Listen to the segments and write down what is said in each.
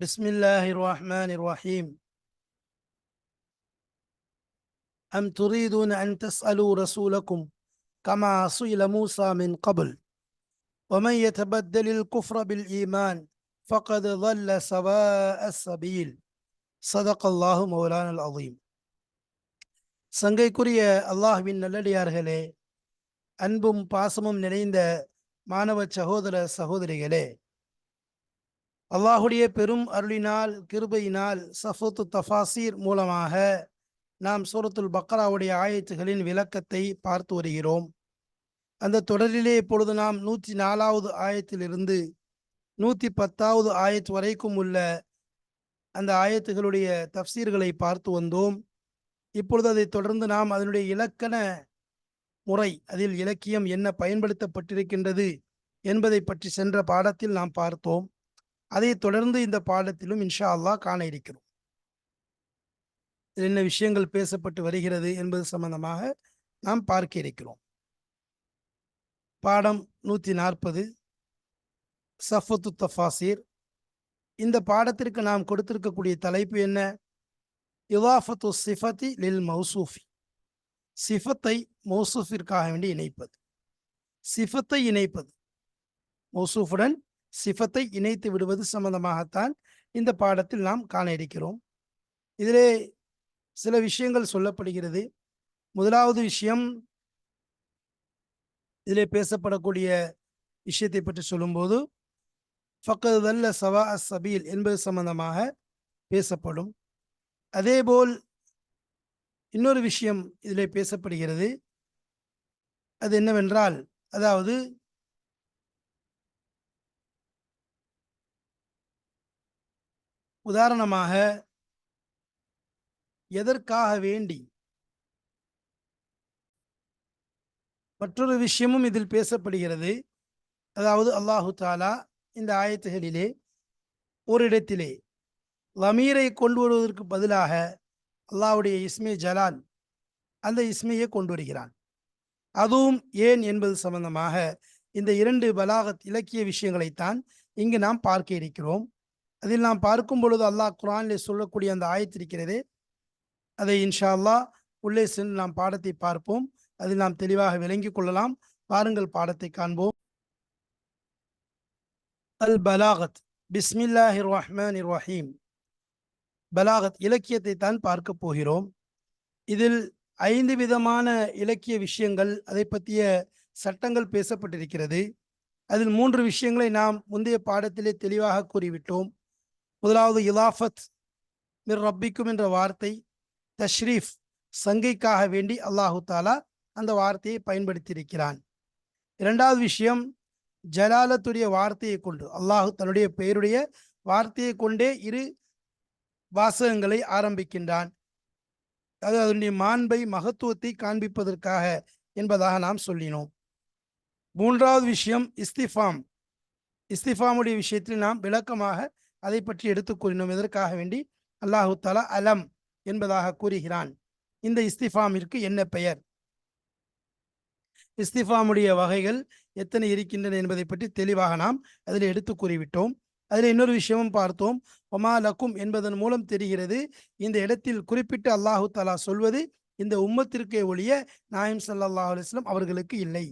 بسم الله الرحمن الرحيم أم تريدون أن تسألوا رسولكم كما سئل موسى من قبل ومن يتبدل الكفر بالإيمان فقد ضل سواء السبيل صدق الله مولانا العظيم சங்கைக்குரிய அல்லாஹ்வின் நல்லடியார்களே அன்பும் பாசமும் நிறைந்த மாணவ சகோதர சகோதரிகளே அல்லாஹுடைய பெரும் அருளினால் கிருபையினால் சஃபத்து தஃபாசீர் மூலமாக நாம் சூரத்துல் பக்ராவுடைய ஆயத்துகளின் விளக்கத்தை பார்த்து வருகிறோம். அந்த தொடரிலே இப்பொழுது நாம் நூற்றி நாலாவது ஆயத்திலிருந்து நூற்றி பத்தாவது ஆயத்து வரைக்கும் உள்ள அந்த ஆயத்துகளுடைய தப்சீர்களை பார்த்து வந்தோம். இப்பொழுது அதை தொடர்ந்து நாம் அதனுடைய இலக்கண முறை அதில் இலக்கியம் என்ன பயன்படுத்தப்பட்டிருக்கின்றது என்பதை பற்றி சென்ற பாடத்தில் நாம் பார்த்தோம். அதை தொடர்ந்து இந்த பாடத்திலும் இன்ஷா அல்லாஹ் காண இருக்கிறோம். என்ன விஷயங்கள் பேசப்பட்டு வருகிறது என்பது சம்பந்தமாக நாம் பார்க்க இருக்கிறோம். பாடம் நூற்றி நாற்பது சஃபத்து தஃபாசீர். இந்த பாடத்திற்கு நாம் கொடுத்திருக்கக்கூடிய தலைப்பு என்ன? இவாஃபத்து சிஃபத்தி லில் மௌசூஃபி. சிஃபத்தை மௌசூஃபிற்காக வேண்டி இணைப்பது. சிஃபத்தை இணைப்பது. மௌசூஃபுடன் சிஃபத்தை இணைத்து விடுவது சம்பந்தமாகத்தான் இந்த பாடத்தில் நாம் காண இருக்கிறோம் இதிலே சில விஷயங்கள் சொல்லப்படுகிறது. முதலாவது விஷயம் இதிலே பேசப்படக்கூடிய விஷயத்தை பற்றி சொல்லும்போது ஃபக்கதல்ல சவா அஸ் சபீல் என்பது சம்பந்தமாக பேசப்படும். அதேபோல் இன்னொரு விஷயம் இதிலே பேசப்படுகிறது. அது என்னவென்றால் அதாவது உதாரணமாக எதற்காக வேண்டி? மற்றொரு விஷயமும் இதில் பேசப்படுகிறது. அதாவது அல்லாஹு தாலா இந்த ஆயத்துகளிலே ஒரு இடத்திலே லமீரை கொண்டு வருவதற்கு பதிலாக அல்லாஹுடைய இஸ்மே ஜலால் அந்த இஸ்மையை கொண்டு வருகிறான். அதுவும் ஏன் என்பது சம்பந்தமாக இந்த இரண்டு பலாகத் இலக்கிய விஷயங்களைத்தான் இங்கு நாம் பார்க்க இருக்கிறோம். அதில் நாம் பார்க்கும் பொழுது அல்லாஹ் குரானில் சொல்லக்கூடிய அந்த ஆயத்திருக்கிறது அதை இன்ஷா அல்லாஹ் உள்ளே சென்று நாம் பாடத்தை பார்ப்போம். அதில் நாம் தெளிவாக விளங்கிக் கொள்ளலாம். பாருங்கள் பாடத்தை காண்போம். அல் பலாகத். பிஸ்மில்லாஹி ரஹ்மான் ரஹீம். பலாகத் இலக்கியத்தை தான் பார்க்க போகிறோம். இதில் ஐந்து விதமான இலக்கிய விஷயங்கள் அதை பற்றிய சட்டங்கள் பேசப்பட்டிருக்கிறது. அதில் மூன்று விஷயங்களை நாம் முந்தைய பாடத்திலே தெளிவாக கூறிவிட்டோம். முதலாவது இலாஃபத் மிர் ரப்பிக்கும் என்ற வார்த்தை தஷ்ரீஃப் சங்கைக்காக வேண்டி அல்லாஹு தாலா அந்த வார்த்தையை பயன்படுத்தியிருக்கிறான். இரண்டாவது விஷயம் ஜலாலத்துடைய வார்த்தையை கொண்டு அல்லாஹு தன்னுடைய பெயருடைய வார்த்தையை கொண்டே இரு வாசகங்களை ஆரம்பிக்கின்றான். அது அதனுடைய மாண்பை மகத்துவத்தை காண்பிப்பதற்காக என்பதாக நாம் சொல்லினோம். மூன்றாவது விஷயம் இஸ்திஃபாம். இஸ்திஃபாமுடைய விஷயத்தில் நாம் விளக்கமாக அதை பற்றி எடுத்து கூறினோம். எதற்காக வேண்டி? அல்லாஹு தலா அலம் என்பதாக கூறுகிறான். இந்த இஸ்திஃபாமிற்கு என்ன பெயர்? இஸ்திஃபாமுடைய வகைகள் எத்தனை இருக்கின்றன என்பதை பற்றி தெளிவாக நாம் அதில் எடுத்து கூறிவிட்டோம். அதில் இன்னொரு விஷயமும் பார்த்தோம். ஒமா லக்கும் என்பதன் மூலம் தெரிகிறது இந்த இடத்தில் குறிப்பிட்டு அல்லாஹு தலா சொல்வது இந்த உம்மத்திற்கே ஒழிய நாயம் சல்லா அலுவலம் அவர்களுக்கு இல்லை.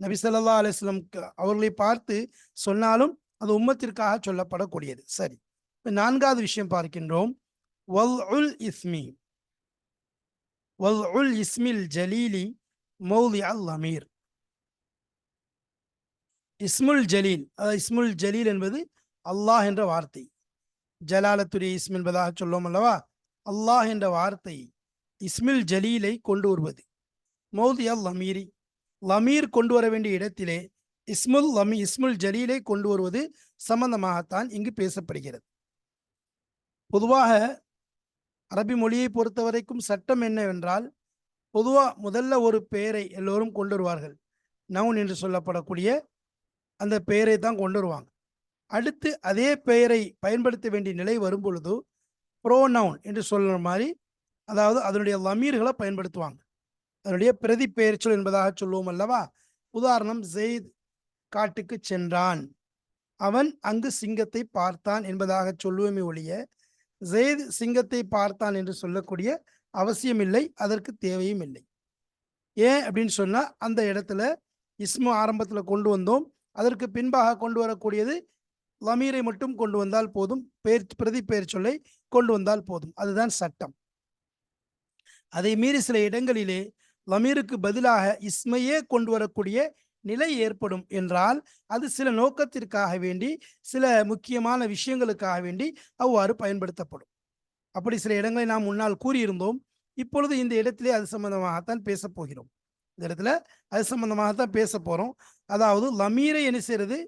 நபி சல்லா அலுவலம் அவர்களை பார்த்து சொன்னாலும் அது உம்மத்திற்காக சொல்லப்படக்கூடியது. சரி. நான்காவது விஷயம் பார்க்கின்றோம். வல் உல் இஸ்மி. வல் உல் இஸ்மில் ஜலீலி மௌலி அல் அமீர். இஸ்முல் ஜலீல். அதாவது இஸ்முல் ஜலீல் என்பது அல்லாஹ் என்ற வார்த்தை. ஜலாலத்துரிய இஸ்ம் என்பதாக சொல்லும் அல்லவா? அல்லாஹ் என்ற வார்த்தை. இஸ்மில் ஜலீலை கொண்டு வருவது. மௌதி அல் லமீரி லமீர் கொண்டு வர வேண்டிய இடத்திலே இஸ்முல் லமி இஸ்முல் ஜலீலை கொண்டு வருவது சம்பந்தமாகத்தான் இங்கு பேசப்படுகிறது. பொதுவாக அரபி மொழியை பொறுத்த வரைக்கும் சட்டம் என்னவென்றால் பொதுவா முதல்ல ஒரு பெயரை எல்லோரும் கொண்டு வருவார்கள். நவுன் என்று சொல்லப்படக்கூடிய அந்த பெயரை தான் கொண்டு வருவாங்க. அடுத்து அதே பெயரை பயன்படுத்த வேண்டிய நிலை வரும் பொழுது ப்ரோனவுன் என்று சொல்கிற மாதிரி அதாவது அதனுடைய லமீர்களை பயன்படுத்துவாங்க. அதனுடைய பிரதி பெயர்ச்சொல் என்பதாக சொல்லுவோம் அல்லவா? உதாரணம் ஜெயித் காட்டுக்கு சென்றான். அவன் அங்கு சிங்கத்தை பார்த்தான் என்பதாக சொல்லுவோமே ஒழிய ஜெயத் சிங்கத்தை பார்த்தான் என்று சொல்லக்கூடிய அவசியமில்லை அதற்கு தேவையும் இல்லை. ஏன் அப்படின்னு சொன்னா அந்த இடத்துல இஸ்மு ஆரம்பத்துல கொண்டு வந்தோம். அதற்கு பின்பாக கொண்டு வரக்கூடியது லமீரை மட்டும் கொண்டு வந்தால் போதும் பெயர் பிரதி பெயர் சொல்லை கொண்டு வந்தால் போதும். அதுதான் சட்டம். அதை மீறி சில இடங்களிலே லமீருக்கு பதிலாக இஸ்மையே கொண்டு வரக்கூடிய நிலை ஏற்படும் என்றால் அது சில நோக்கத்திற்காக வேண்டி சில முக்கியமான விஷயங்களுக்காக வேண்டி அவ்வாறு பயன்படுத்தப்படும். அப்படி சில இடங்களை நாம் முன்னால் கூறியிருந்தோம். இப்பொழுது இந்த இடத்திலே அது சம்பந்தமாகத்தான் பேசப் போகிறோம். இந்த இடத்துல அது சம்பந்தமாகத்தான் பேச போகிறோம் அதாவது லமீரை என்ன செய்யறது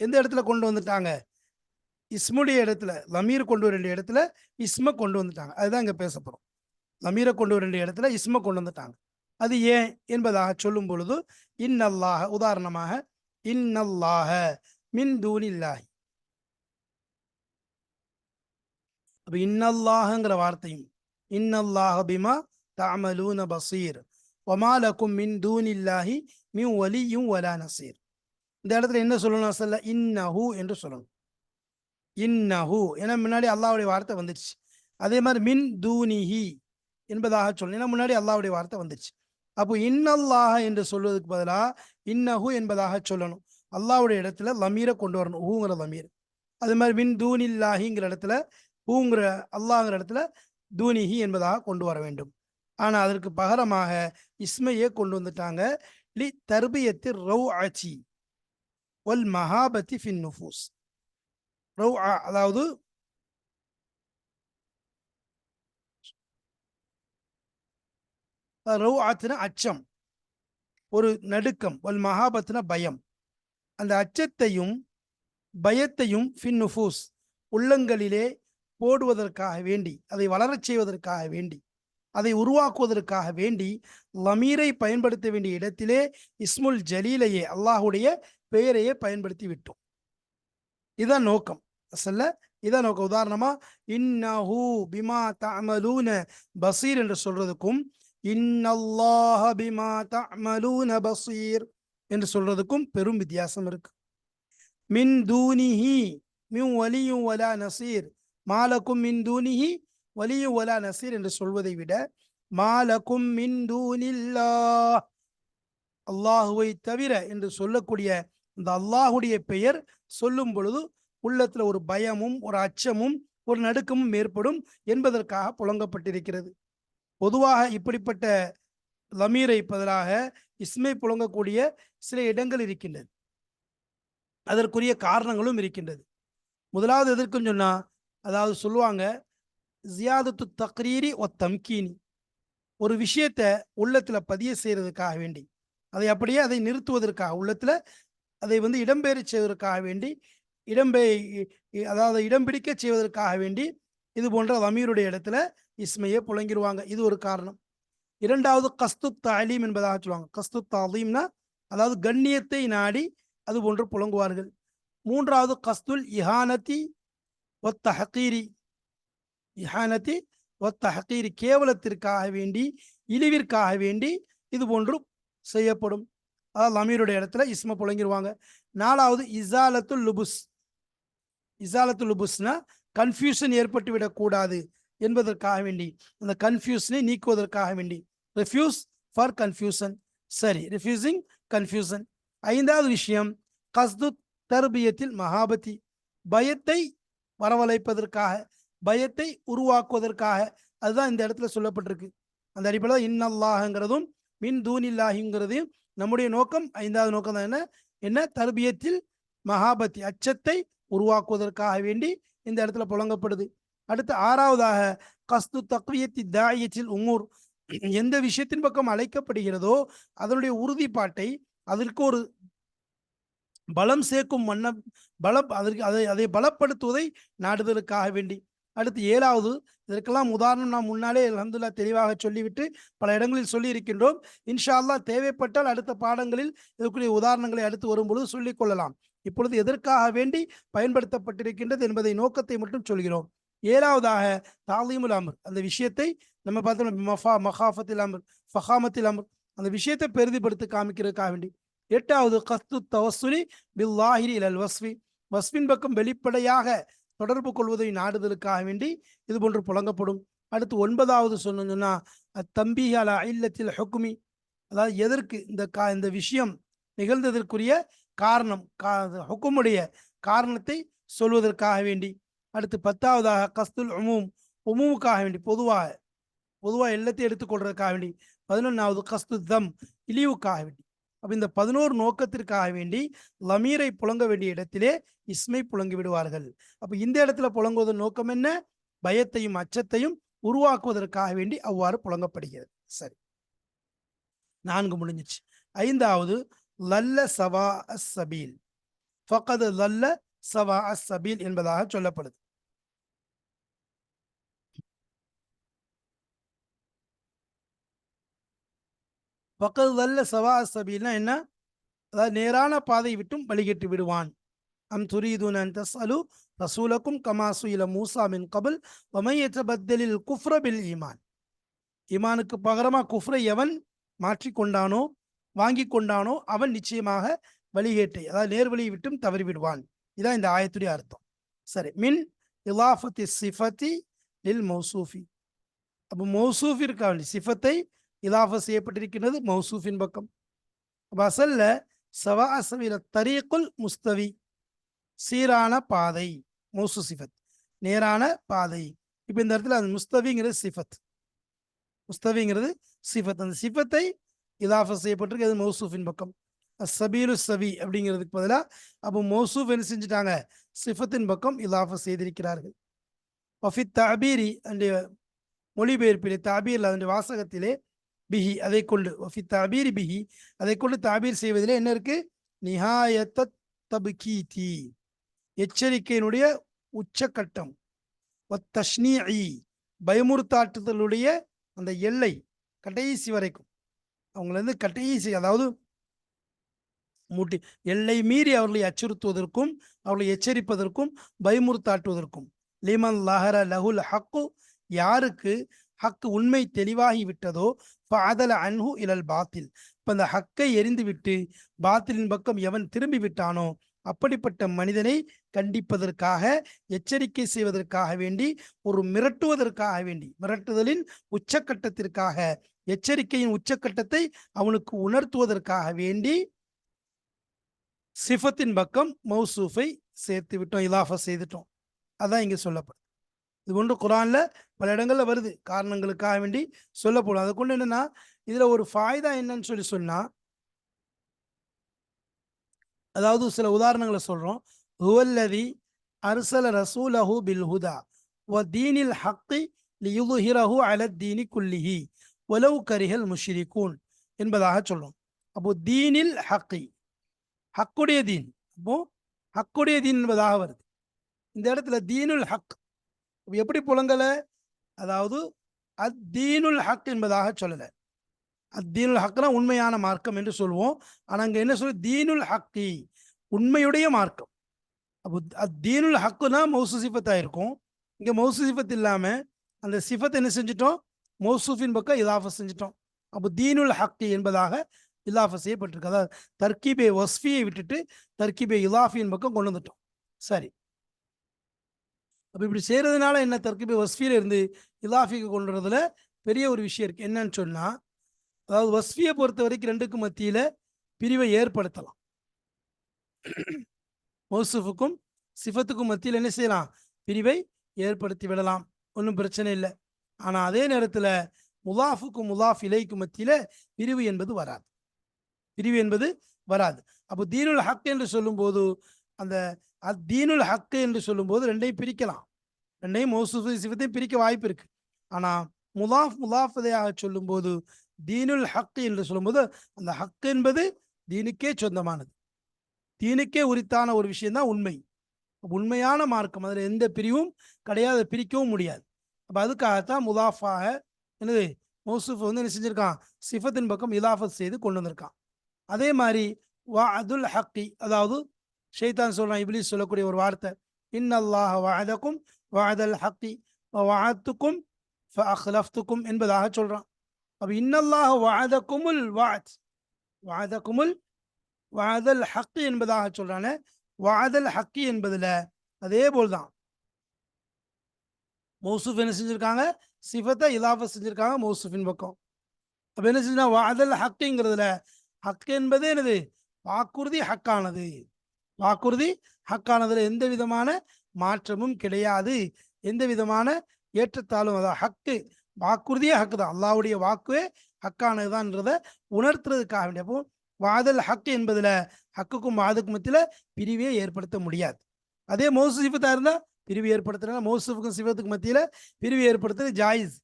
எந்த இடத்துல கொண்டு வந்துட்டாங்க? இஸ்முடைய இடத்துல லமீர் கொண்டு வர வேண்டிய இடத்துல இஸ்ம கொண்டு வந்துட்டாங்க. அதுதான் இங்கே பேச போகிறோம் லமீரை கொண்டு வர வேண்டிய இடத்துல இஸ்ம கொண்டு வந்துட்டாங்க. அது ஏன் என்பதாக சொல்லும் பொழுது இன்னல்லாஹ உதாரணமாக இன்னல்லாஹ மின் தூனில்லாஹி அப்ப இன்னல்லாஹங்கிற வார்த்தையும் இன்னல்லாஹ பிமா தாமலூன பசீர் ஒமாலக்கும் மின் தூனில்லாஹி மின் ஒலியும் வலா நசீர். இந்த இடத்துல என்ன சொல்லணும் சொல்ல இன்னஹு என்று சொல்லணும். இன்னஹு ஏன்னா முன்னாடி அல்லாவுடைய வார்த்தை வந்துடுச்சு. அதே மாதிரி மின் தூனிஹி என்பதாக சொல்லணும். ஏன்னா முன்னாடி அல்லாவுடைய வார்த்தை வந்துடுச்சு. அப்போ இன்னல்லாஹ என்று சொல்வதற்கு பதிலாக இன்னஹு என்பதாக சொல்லணும். அல்லாஹ்வுடைய இடத்துல லமீரை கொண்டு வரணும் ஹூங்கிற லமீர். அது மாதிரி மின் தூனில்லாஹிங்கிற இடத்துல ஹூங்கிற அல்லாஹ்ங்கிற இடத்துல தூனிஹி என்பதாக கொண்டு வர வேண்டும். ஆனால் அதற்கு பகரமாக இஸ்மையே கொண்டு வந்துட்டாங்க. லி தர்பியத்து ரவ் ஆச்சி ஒல் மஹாபத்தி ஃபின் நுஃபூஸ். ரவ் அதாவது ரவு ஆத்துனா அச்சம். ஒரு நடுக்கம் ஒரு மகாபத்தின பயம். அந்த அச்சத்தையும் பயத்தையும் ஃபின்னுஃபூஸ் உள்ளங்களிலே போடுவதற்காக வேண்டி அதை வளரச் செய்வதற்காக வேண்டி அதை உருவாக்குவதற்காக வேண்டி லமீரை பயன்படுத்த வேண்டிய இடத்திலே இஸ்முல் ஜலீலையே அல்லாஹுடைய பெயரையே பயன்படுத்தி விட்டோம். இதான் நோக்கம். அசல்ல இதான் நோக்கம். உதாரணமா இன்னஹூ பிமா தமலூன பசீர் என்று சொல்றதுக்கும் இன்னல்லாஹ பிமா தஅமலூன பசீர் என்று சொல்றதுக்கும் பெரும் வித்தியாசம் இருக்கு. மின் தூனிஹி மின் வலியும் வலா நசீர் மாலக்கும் மின் தூனிஹி வலியும் வலா நசீர் என்று சொல்வதை விட மாலக்கும் மின் தூனில்லா அல்லாஹுவை தவிர என்று சொல்லக்கூடிய அந்த அல்லாஹுடைய பெயர் சொல்லும் பொழுது உள்ளத்துல ஒரு பயமும் ஒரு அச்சமும் ஒரு நடுக்கமும் ஏற்படும் என்பதற்காக புழங்கப்பட்டிருக்கிறது பொதுவாக இப்படிப்பட்ட லமீரை பதிலாக இஸ்மை புழங்கக்கூடிய சில இடங்கள் இருக்கின்றது. அதற்குரிய காரணங்களும் இருக்கின்றது. முதலாவது எதற்குன்னு சொன்னால் அதாவது சொல்லுவாங்க ஜியாதத்து தக்ரீரி ஒ தம்கீனி. ஒரு விஷயத்தை உள்ளத்தில் பதிய செய்கிறதுக்காக வேண்டி அதை அப்படியே அதை நிறுத்துவதற்காக உள்ளத்தில் அதை வந்து இடம்பெயர செய்வதற்காக வேண்டி இடம்பெ அதாவது இடம் பிடிக்க செய்வதற்காக வேண்டி இது போன்ற லமீருடைய இடத்துல இஸ்மையை புழங்கிடுவாங்க இது ஒரு காரணம். இரண்டாவது கஸ்து தாலீம் என்பதாக சொல்லுவாங்க. கஸ்து தாலீம்னா அதாவது கண்ணியத்தை நாடி அது போன்று புழங்குவார்கள் மூன்றாவது கஸ்துல் இஹானத்தி ஒத்த ஹக்கீரி இஹானத்தி ஒத்த ஹக்கீரி கேவலத்திற்காக வேண்டி இழிவிற்காக வேண்டி இது போன்று செய்யப்படும். அதாவது அமீருடைய இடத்துல இஸ்ம புழங்கிடுவாங்க நாலாவது இசாலத்துல் லுபுஸ். இசாலத்து லுபுஸ்னா கன்ஃபியூஷன் ஏற்பட்டு விடக்கூடாது என்பதற்காக வேண்டி அந்த கன்ஃபியூஷனை நீக்குவதற்காக வேண்டி. ரெஃப்யூஸ் ஃபார் கன்ஃபியூஷன் சரி ரிஃப்யூசிங் கன்ஃபியூஷன் ஐந்தாவது விஷயம் கஸ்து தர்பியத்தில் மகாபதி. பயத்தை வரவழைப்பதற்காக பயத்தை உருவாக்குவதற்காக. அதுதான் இந்த இடத்துல சொல்லப்பட்டிருக்கு. அந்த அடிப்படையில் இன்னல்லாஹங்கிறதும் மின் தூனில்லாஹிங்கிறதையும் நம்முடைய நோக்கம். ஐந்தாவது நோக்கம் தான் என்ன? என்ன? தர்பியத்தில் மகாபத்தி அச்சத்தை உருவாக்குவதற்காக வேண்டி இந்த இடத்துல புழங்கப்படுது. அடுத்து ஆறாவதாக கஸ்து தக்வியத்தி தாயத்தில் உமூர் எந்த விஷயத்தின் பக்கம் அழைக்கப்படுகிறதோ அதனுடைய உறுதிப்பாட்டை அதற்கு ஒரு பலம் சேர்க்கும் வண்ணம் பல அதற்கு அதை அதை பலப்படுத்துவதை நாடுதலுக்காக வேண்டி. அடுத்து ஏழாவது இதற்கெல்லாம் உதாரணம் நாம் முன்னாலே அலமதுல்லா தெளிவாக சொல்லிவிட்டு பல இடங்களில் சொல்லி இருக்கின்றோம் இன்ஷா அல்லாஹ் தேவைப்பட்டால் அடுத்த பாடங்களில் இதற்குரிய உதாரணங்களை அடுத்து வரும்பொழுது சொல்லிக் கொள்ளலாம். இப்பொழுது எதற்காக வேண்டி பயன்படுத்தப்பட்டிருக்கின்றது என்பதை நோக்கத்தை மட்டும் சொல்கிறோம். ஏழாவதாக தாலீமுல் அமர். அந்த விஷயத்தை நம்ம பார்த்தோம் மஃபா மஹாஃபத்தில் அமர் ஃபஹாமத்தில் அமர். அந்த விஷயத்தை பெரிதிப்படுத்தி காமிக்கிறதுக்காக வேண்டி. எட்டாவது கஸ்து தவசுலி பில்லாஹிரி இலல் வஸ்வி வஸ்வின் பக்கம் வெளிப்படையாக தொடர்பு கொள்வதை நாடுதலுக்காக வேண்டி இது போன்று புழங்கப்படும். அடுத்து ஒன்பதாவது சொன்னா தம்பி அல இல்லத்தில் ஹுக்குமி அதாவது எதற்கு இந்த கா இந்த விஷயம் நிகழ்ந்ததற்குரிய காரணம் கா ஹுக்குமுடைய காரணத்தை சொல்வதற்காக வேண்டி. அடுத்து பத்தாவதாக கஸ்துல் உமூம் உமூமுக்காக வேண்டி பொதுவாக பொதுவாக எல்லாத்தையும் எடுத்துக்கொள்றதுக்காக வேண்டி. பதினொன்றாவது கஸ்து தம் இழிவுக்காக வேண்டி. அப்போ இந்த பதினோரு நோக்கத்திற்காக வேண்டி லமீரை புழங்க வேண்டிய இடத்திலே இஸ்மை புழங்கி விடுவார்கள். அப்போ இந்த இடத்துல புழங்குவதன் நோக்கம் என்ன? பயத்தையும் அச்சத்தையும் உருவாக்குவதற்காக வேண்டி அவ்வாறு புழங்கப்படுகிறது. சரி. நான்கு முடிஞ்சிச்சு. ஐந்தாவது லல்ல சவா அஸ் சபீல். ஃபகது லல்ல சவா அஸ் சபீல் என்பதாக சொல்லப்படுது. ஃபகது லல்ல சவா அஸ் சபீல்னா என்ன? அதாவது நேரான பாதை விட்டும் வழிகிட்டு விடுவான். அம் துரீதுன் அன் தஸ்அலு ரசூலக்கும் கமாசு இல மூசா மின் கபல் வமையற்றபத்தலில் குஃப்ர பில் ஈமான். ஈமானுக்கு பகரமா குஃப்ரை எவன் மாற்றிக்கொண்டானோ வாங்கி கொண்டானோ அவன் நிச்சயமாக வழிகேட்டை அதாவது நேர்வழியை விட்டும் தவறிவிடுவான். இதான் இந்த ஆயத்துடைய அர்த்தம். சரி மின் இலாஃபத்தி சிஃபத்தி லில் மௌசூஃபி. அப்போ மௌசூஃபி வேண்டி சிஃபத்தை இலாஃப செய்யப்பட்டிருக்கின்றது மௌசூஃபின் பக்கம். அப்போ அசல்ல சவா அசவில தரீக்குல் முஸ்தவி. சீரான பாதை மௌசு சிஃபத். நேரான பாதை. இப்போ இந்த இடத்துல அந்த முஸ்தவிங்கிறது சிஃபத். முஸ்தவிங்கிறது சிஃபத். அந்த சிஃபத்தை இதாஃப செய்யப்பட்டிருக்கு. அது மௌசூஃபின் பக்கம். சபீலு சவி அப்படிங்கிறதுக்கு பதிலாக அப்போ மௌசூஃப் என்ன செஞ்சுட்டாங்க? சிஃபத்தின் பக்கம் இதாஃப செய்திருக்கிறார்கள். ஒஃபி தாபீரி அந்த மொழிபெயர்ப்பிலே தாபீரில் அதனுடைய வாசகத்திலே பிஹி அதை கொண்டு. ஒஃபி தாபீரி பிஹி அதை கொண்டு தாபீர் செய்வதிலே என்ன இருக்கு? நிஹாயத்த தபுகீதி எச்சரிக்கையினுடைய உச்சக்கட்டம். தஷ்னீஇ பயமுறுத்தாட்டுதலுடைய அந்த எல்லை கடைசி வரைக்கும். அவங்கள வந்து கடைசி அதாவது முட்டி எல்லை மீறி அவர்களை அச்சுறுத்துவதற்கும் அவர்களை எச்சரிப்பதற்கும் பயமுறுத்தாட்டுவதற்கும் லிமன் லஹர லஹுல் ஹக்கு யாருக்கு ஹக்கு உண்மை தெளிவாகி விட்டதோ ஃபாதல அன்ஹு இலல் பாத்தில். இப்போ அந்த ஹக்கை எரிந்து விட்டு பாத்திலின் பக்கம் எவன் திரும்பி விட்டானோ அப்படிப்பட்ட மனிதனை கண்டிப்பதற்காக எச்சரிக்கை செய்வதற்காக வேண்டி ஒரு மிரட்டுவதற்காக வேண்டி மிரட்டுதலின் உச்சக்கட்டத்திற்காக எச்சரிக்கையின் உச்சக்கட்டத்தை அவனுக்கு உணர்த்துவதற்காக வேண்டி சிஃபத்தின் பக்கம் மௌசூஃபை சேர்த்து விட்டோம் இலாஃபா செய்துட்டோம். அதான் இங்கே சொல்லப்படுது. இது ஒன்று குரானில் பல இடங்களில் வருது. காரணங்களுக்காக வேண்டி சொல்லப்படும். அதை கொண்டு என்னென்னா இதில் ஒரு ஃபாய்தா என்னன்னு சொல்லி சொன்னால் அதாவது சில உதாரணங்களை சொல்றோம். ஹுவல்லதி அர்சல ரசூலஹு பில் ஹுதா வ தீனில் ஹக்கி லியுதுஹிரஹு அல தீனி குல்லிஹி ஒலவு கரிஹல் முஷ்ரிகூன் என்பதாக சொல்லும் அப்போ தீனில் ஹக்கி ஹக்குடைய தீன். அப்போ ஹக்குடைய தீன் என்பதாக வருது. இந்த இடத்துல தீனுல் ஹக் எப்படி புலங்கலை? அதாவது அத்தீனுல் ஹக் என்பதாக சொல்லலை. அத்தீனுல் ஹக்னா உண்மையான மார்க்கம் என்று சொல்வோம். ஆனால் அங்கே என்ன சொல்லு தீனுல் ஹக்கி உண்மையுடைய மார்க்கம். அப்போ அத்தீனுல் ஹக்குனா மௌசு சிஃபத்தாக இருக்கும் இங்கே மௌசு சிஃபத் இல்லாமல் அந்த சிஃபத் என்ன செஞ்சிட்டோம்? மௌசூஃபின் பக்கம் இலாஃபஸ் செஞ்சிட்டோம். அப்போ தீனுல் ஹக்கி என்பதாக இலாஃப செய்யப்பட்டிருக்கு. அதாவது தர்கீபே வஸ்ஃபியை விட்டுட்டு தர்கீபே இலாஃபியின் பக்கம் கொண்டு வந்துட்டோம். சரி. அப்போ இப்படி செய்கிறதுனால என்ன தர்கீபே ஒஸ்ஃபியில் இருந்து இலாஃபிக்கு கொண்டு வரதுல பெரிய ஒரு விஷயம் இருக்குது என்னன்னு சொன்னால் அதாவது வஸ்ஃபியை பொறுத்த வரைக்கும் ரெண்டுக்கும் மத்தியில் பிரிவை ஏற்படுத்தலாம். மௌசுஃபுக்கும் சிஃபத்துக்கும் மத்தியில் என்ன செய்யலாம்? பிரிவை ஏற்படுத்தி விடலாம். ஒன்றும் பிரச்சனை இல்லை. ஆனால் அதே நேரத்தில் முலாஃபுக்கும் முலாஃப் இலைக்கும் மத்தியில் பிரிவு என்பது வராது. பிரிவு என்பது வராது. அப்போ தீனுல் ஹக் என்று சொல்லும்போது அந்த தீனுல் ஹக்கு என்று சொல்லும்போது ரெண்டையும் பிரிக்கலாம். ரெண்டையும் மௌசுஃபு சிவத்தையும் பிரிக்க வாய்ப்பு இருக்குது ஆனால் முலாஃப் முலாஃபதையாக சொல்லும்போது தீனுல் ஹக்கு என்று சொல்லும்போது அந்த ஹக்கு என்பது தீனுக்கே சொந்தமானது. தீனுக்கே உரித்தான ஒரு விஷயம்தான் உண்மை. உண்மையான மார்க்கம். அதில் எந்த பிரிவும் கிடையாது பிரிக்கவும் முடியாது. அப்போ அதுக்காகத்தான் முதாஃபாக என்னது மௌசூஃப் வந்து என்ன செஞ்சிருக்கான்? சிஃபத்தின் பக்கம் இலாஃபத் செய்து கொண்டு வந்திருக்கான். அதே மாதிரி வா அதுல் ஹக்கி அதாவது ஷெய்தான் சொல்கிறான் இப்லீஸ் சொல்லக்கூடிய ஒரு வார்த்தை இன்னல்லாஹ வாதக்கும் வாதல் ஹக்கி வாத்துக்கும் ஃபஅக்லஃப்துக்கும் என்பதாக சொல்கிறான் அப்ப இன்னல்லாஹ வாத் வாத குமுல் வாதல் ஹக்கு என்பதாக சொல்கிறாங்க வாதல் ஹக்கி என்பதுல அதே போல்தான் மௌசூஃப் என்ன செஞ்சிருக்காங்க? சிஃபத்தை இலாஃப செஞ்சிருக்காங்க மௌசூஃபின் பக்கம். அப்ப என்ன செஞ்சா வாதல் ஹக்குங்கிறதுல ஹக்கு என்பது என்னது? வாக்குறுதி ஹக்கானது. வாக்குறுதி ஹக்கானதுல எந்த விதமான மாற்றமும் கிடையாது. எந்த விதமான ஏற்றத்தாலும் அதான். ஹக்கு வாக்குறுதியே ஹக்கு தான். அல்லாவுடைய வாக்குவே ஹக்கானதுதான்றத உணர்த்துறதுக்காக வேண்டிய அப்போ வாதல் ஹக்கு என்பதில் ஹக்குக்கும் வாதுக்கும் மத்தியில் பிரிவே ஏற்படுத்த முடியாது. அதே மௌசிஃபத்தாக இருந்தால் பிரிவு ஏற்படுத்துறாங்க மௌசுஃபுக்கும் சிவத்துக்கும் மத்தியில் பிரிவு ஏற்படுத்துறது ஜாயிஸ்.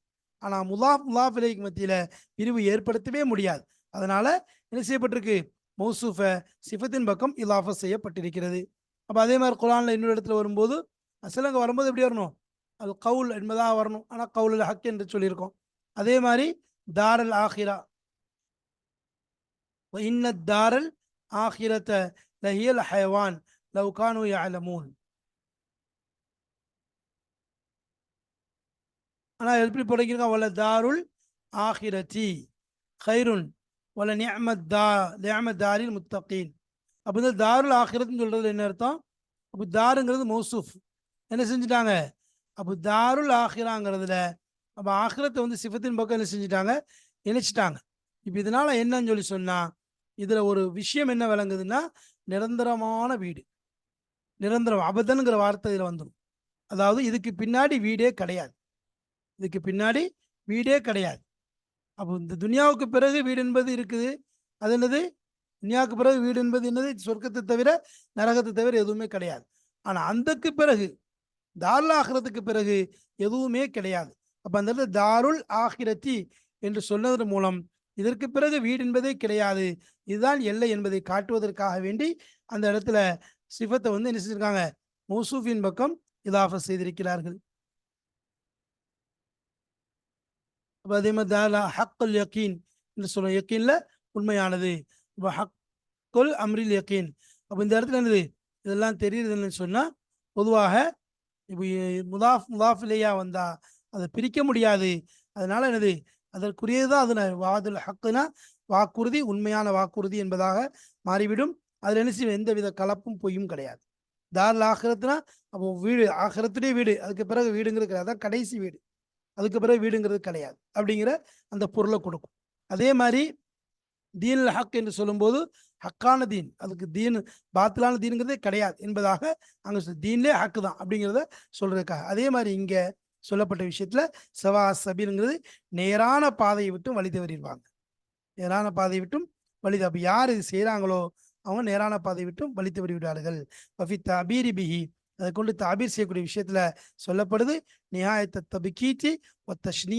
ஆனால் முலாஃப் முலாஃப் இலைக்கு பிரிவு ஏற்படுத்தவே முடியாது. அதனால் என்ன செய்யப்பட்டிருக்கு? மௌசூஃபை சிஃபத்தின் பக்கம் இலாஃப செய்யப்பட்டிருக்கிறது. அப்போ அதே மாதிரி குரானில் இன்னொரு இடத்துல வரும்போது அசலங்க வரும்போது எப்படி வரணும்? அது கவுல் என்பதாக வரணும். ஆனால் கவுலில் ஹக் என்று சொல்லியிருக்கோம். அதே மாதிரி தாரல் ஆஹிரா இன்ன தாரல் ஆஹிரத லஹியல் ஹைவான் லவ் கானு யஅலமூன். ஆனால் எப்படி போட்டிருக்கான் வல்ல தாருல் ஆஹிரதி ஹைருன் வல்ல நியமத் தா நியமத் தாரில் முத்தகீன். அப்போ இந்த தாருல் ஆஹிரத்னு சொல்கிறது என்ன அர்த்தம்? அப்போ தாருங்கிறது மௌசூஃப். என்ன செஞ்சுட்டாங்க? அப்போ தாருல் ஆஹிராங்கிறதுல அப்போ ஆஹிரத்தை வந்து சிஃபத்தின் பக்கம் என்ன செஞ்சுட்டாங்க? இணைச்சிட்டாங்க. இப்போ இதனால என்னன்னு சொல்லி சொன்னால் இதில் ஒரு விஷயம் என்ன விளங்குதுன்னா நிரந்தரமான வீடு. நிரந்தரம் அபதனுங்கிற வார்த்தை இதில் வந்துடும் அதாவது இதுக்கு பின்னாடி வீடே கிடையாது. இதுக்கு பின்னாடி வீடே கிடையாது. அப்போ இந்த துனியாவுக்கு பிறகு வீடு என்பது இருக்குது. அது என்னது? துனியாவுக்கு பிறகு வீடு என்பது என்னது? சொர்க்கத்தை தவிர நரகத்தை தவிர எதுவுமே கிடையாது. ஆனால் அந்தக்கு பிறகு தாருல் ஆகிரத்துக்கு பிறகு எதுவுமே கிடையாது. அப்போ அந்த இடத்துல தாருல் ஆகிரத்தி என்று சொன்னதன் மூலம் இதற்கு பிறகு வீடு என்பதே கிடையாது. இதுதான் எல்லை என்பதை காட்டுவதற்காக வேண்டி அந்த இடத்துல சிஃபத்தை வந்து என்ன செஞ்சிருக்காங்க? மௌசூஃபின் பக்கம் இதாஃப செய்திருக்கிறார்கள். அப்போ அதே மாதிரி தாலா ஹக்குல் யக்கீன் என்று சொல்லுவோம். யக்கீனில் உண்மையானது. இப்போ ஹக்குல் அம்ரில் யக்கீன் அப்போ இந்த இடத்துல என்னது? இதெல்லாம் தெரியுதுன்னு சொன்னால் பொதுவாக இப்போ முதாஃப் முதாஃப் இல்லையா வந்தா அதை பிரிக்க முடியாது. அதனால என்னது? அதற்குரியதுதான் அது வாதுல் ஹக்குனா வாக்குறுதி உண்மையான வாக்குறுதி என்பதாக மாறிவிடும். அதில் என்ன செய்யும்? எந்தவித கலப்பும் பொய்யும் கிடையாது. தாரில் ஆகிறதுனா அப்போ வீடு ஆகிறத்துடைய வீடு அதுக்கு பிறகு வீடுங்கிறது கிடையாது. அதான் கடைசி வீடு. அதுக்கு பிறகு வீடுங்கிறது கிடையாது. அப்படிங்கிற அந்த பொருளை கொடுக்கும். அதே மாதிரி தீன் ஹக் என்று சொல்லும்போது ஹக்கான தீன் அதுக்கு தீன் பாத்திலான தீனுங்கிறதே கிடையாது என்பதாக அங்கே சொல் தீன்லே ஹக்கு தான் அப்படிங்கிறத சொல்றதுக்காக. அதே மாதிரி இங்கே சொல்லப்பட்ட விஷயத்துல சவா சபீருங்கிறது நேரான பாதையை விட்டும் வழி தவறிடுவாங்க. நேரான பாதையை விட்டும் வழி அப்போ யார் இது செய்கிறாங்களோ அவங்க நேரான பாதை விட்டும் வழி தவறி விடுவார்கள். வஃபி தபீரி பிஹி. அதை கொண்டு தாபீர் செய்யக்கூடிய விஷயத்துல சொல்லப்படுது நியாயத்தை தபிக்கீச்சி ஒத்தஷ்னி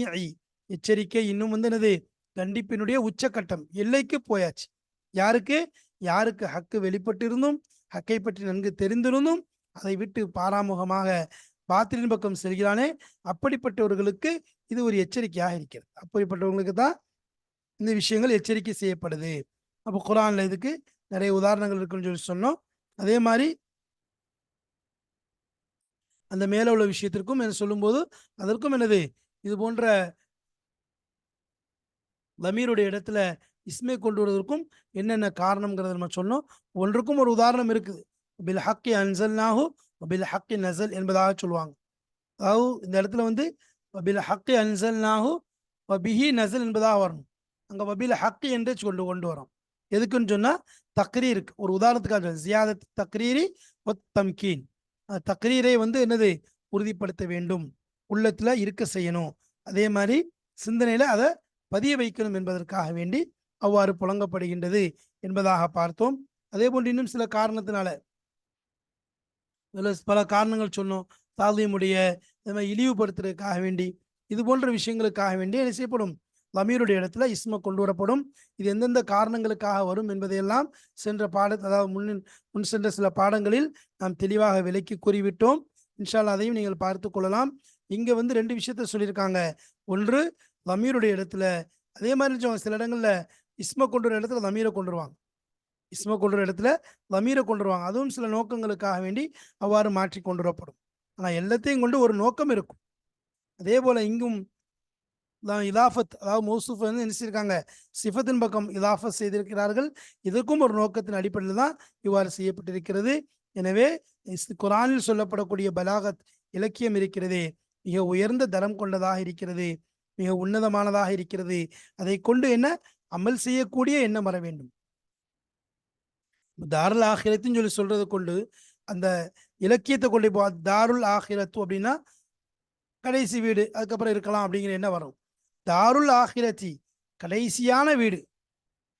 எச்சரிக்கை இன்னும் வந்து என்னது? கண்டிப்பினுடைய உச்சக்கட்டம். எல்லைக்கு போயாச்சு. யாருக்கு? யாருக்கு ஹக்கு வெளிப்பட்டிருந்தும் ஹக்கை பற்றி நன்கு தெரிந்திருந்தும் அதை விட்டு பாராமுகமாக பாத்திரின் பக்கம் செல்கிறானே அப்படிப்பட்டவர்களுக்கு இது ஒரு எச்சரிக்கையாக இருக்கிறது. அப்படிப்பட்டவங்களுக்கு தான் இந்த விஷயங்கள் எச்சரிக்கை செய்யப்படுது. அப்போ குரான்ல இதுக்கு நிறைய உதாரணங்கள் இருக்குன்னு சொல்லி சொன்னோம். அதே மாதிரி அந்த மேல உள்ள விஷயத்திற்கும் என்ன சொல்லும்போது அதற்கும் என்னது? இது போன்ற லமீருடைய இடத்துல இஸ்மை கொண்டு வருவதற்கும் என்னென்ன காரணம்ங்கிறத நம்ம சொன்னோம். ஒன்றுக்கும் ஒரு உதாரணம் இருக்குது. பில் ஹக்கி அன்சல்னாஹு பில் ஹக்கி நசல் என்பதாக சொல்லுவாங்க. அதாவது இந்த இடத்துல வந்து பில் ஹக்கி அன்சல்னாஹு பிஹி நசல் என்பதாக வரணும். அங்கே வபில் ஹக்கி என்று கொண்டு கொண்டு வரோம். எதுக்குன்னு சொன்னால் தக்ரீருக்கு. ஒரு உதாரணத்துக்காக ஜியாதத் தக்ரீரி ஒத் தம்கீன். தக்ரீரை வந்து என்னது? உறுதிப்படுத்த வேண்டும். உள்ளத்தில் இருக்க செய்யணும். அதே மாதிரி சிந்தனையில் அதை பதிய வைக்கணும் என்பதற்காக வேண்டி அவ்வாறு புழங்கப்படுகின்றது என்பதாக பார்த்தோம். அதே போன்று இன்னும் சில காரணத்தினால பல காரணங்கள் சொன்னோம். தாழ்மையுடைய இந்த மாதிரி இழிவுபடுத்துறதுக்காக வேண்டி இது போன்ற விஷயங்களுக்காக வேண்டி என்ன செய்யப்படும்? லமீருடைய இடத்துல இஸ்ம கொண்டு வரப்படும். இது எந்தெந்த காரணங்களுக்காக வரும் என்பதையெல்லாம் சென்ற பாட அதாவது முன் முன் சென்ற சில பாடங்களில் நாம் தெளிவாக விலக்கி கூறிவிட்டோம். இன்ஷால்லா அதையும் நீங்கள் பார்த்து கொள்ளலாம். இங்கே வந்து ரெண்டு விஷயத்த சொல்லியிருக்காங்க. ஒன்று லமீருடைய இடத்துல அதே மாதிரி சில இடங்களில் இஸ்மை கொண்டு வர இடத்துல லமீரை கொண்டு வருவாங்க. இஸ்ம கொண்டு வர இடத்துல லமீரை கொண்டு வருவாங்க. அதுவும் சில நோக்கங்களுக்காக வேண்டி அவ்வாறு மாற்றி கொண்டு வரப்படும். ஆனால் எல்லாத்தையும் கொண்டு ஒரு நோக்கம் இருக்கும். அதே போல் இங்கும் இதாஃபத் அதாவது மௌசூஃப் வந்து நினைச்சிருக்காங்க சிஃபத்தின் பக்கம் இதாஃபத் செய்திருக்கிறார்கள். இதற்கும் ஒரு நோக்கத்தின் அடிப்படையில் தான் இவ்வாறு செய்யப்பட்டிருக்கிறது. எனவே குரானில் சொல்லப்படக்கூடிய பலாகத் இலக்கியம் இருக்கிறதே மிக உயர்ந்த தரம் கொண்டதாக இருக்கிறது மிக உன்னதமானதாக இருக்கிறது. அதை கொண்டு என்ன? அமல் செய்யக்கூடிய எண்ணம் வர வேண்டும். தாருல் ஆகிரத்துன்னு சொல்லி சொல்றது கொண்டு அந்த இலக்கியத்தை கொண்டு போ தாருல் ஆகிரத்து அப்படின்னா கடைசி வீடு அதுக்கப்புறம் இருக்கலாம் அப்படிங்கிற என்ன வரும். தாருல் ஆகிரத்தி கடைசியான வீடு.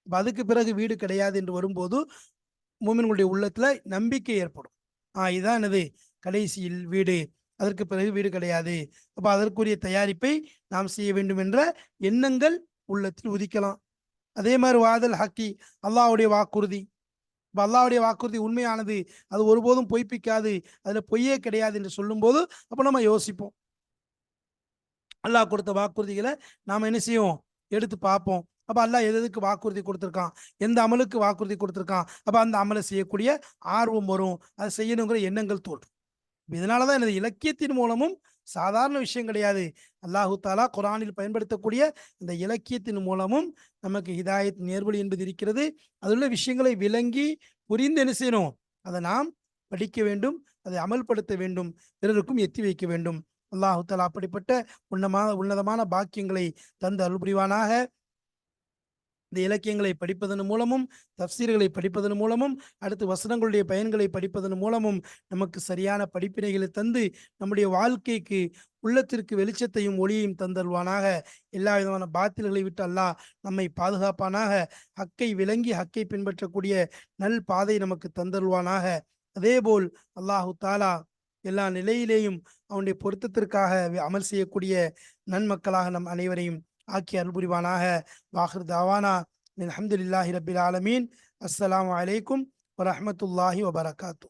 அதுக்கு பிறகு வீடு கிடையாது என்று வரும்போது மூமின்களுடைய உள்ளத்துல நம்பிக்கை ஏற்படும். ஆ இதுதான் என்னது? கடைசியில் வீடு. அதற்கு பிறகு வீடு கிடையாது. அப்ப அதற்குரிய தயாரிப்பை நாம் செய்ய வேண்டும் என்ற எண்ணங்கள் உள்ளத்தில் உதிக்கலாம். அதே மாதிரி வாதல் ஹக்கி அல்லாஹ்வுடைய வாக்குறுதி. இப்போ அல்லாவுடைய வாக்குறுதி உண்மையானது அது ஒருபோதும் பொய்ப்பிக்காது அதில் பொய்யே கிடையாது என்று சொல்லும்போது அப்போ நம்ம யோசிப்போம். அல்லாஹ் கொடுத்த வாக்குறுதிகளை நாம் என்ன செய்வோம்? எடுத்து பார்ப்போம். அப்போ அல்லாஹ் எது எதுக்கு வாக்குறுதி கொடுத்துருக்கான்? எந்த அமலுக்கு வாக்குறுதி கொடுத்துருக்கான்? அப்போ அந்த அமலை செய்யக்கூடிய ஆர்வம் வரும். அதை செய்யணுங்கிற எண்ணங்கள் தோன்றும். இதனாலதான் எனது இலக்கியத்தின் மூலமும் சாதாரண விஷயம் கிடையாது. அல்லாஹு தாலா குரானில் பயன்படுத்தக்கூடிய இந்த இலக்கியத்தின் மூலமும் நமக்கு ஹிதாயத் நேர்வழி என்பது இருக்கிறது. அதுள்ள விஷயங்களை விளங்கி புரிந்து என்ன செய்யணும்? அதை நாம் படிக்க வேண்டும் அதை அமல்படுத்த வேண்டும் பிறருக்கும் எத்தி வைக்க வேண்டும். அல்லாஹு தாலா அப்படிப்பட்ட உன்னமான உன்னதமான பாக்கியங்களை தந்து அருள் புரிவானாக இந்த இலக்கியங்களை படிப்பதன் மூலமும் தப்சீர்களை படிப்பதன் மூலமும் அடுத்து வசனங்களுடைய பயன்களை படிப்பதன் மூலமும் நமக்கு சரியான படிப்பினைகளை தந்து நம்முடைய வாழ்க்கைக்கு உள்ளத்திற்கு வெளிச்சத்தையும் ஒளியையும் தந்தல்வானாக எல்லா விதமான பாத்தில்களை விட்டு அல்லாஹ் நம்மை பாதுகாப்பானாக. ஹக்கை விளங்கி ஹக்கை பின்பற்றக்கூடிய நல் பாதை நமக்கு தந்தல்வானாக அதேபோல் அல்லாஹு தாலா எல்லா நிலையிலேயும் அவனுடைய பொருத்தத்திற்காக அமல் செய்யக்கூடிய நன்மக்களாக நம் அனைவரையும் ஆக்கி அருள் புரிவானாக வாஹிர் தாவானா அல்ஹம்துலில்லாஹி ரபில் ஆலமீன் அஸ்ஸலாமு அலைக்கும் வரஹ்மத்துல்லாஹி வபரகாத்து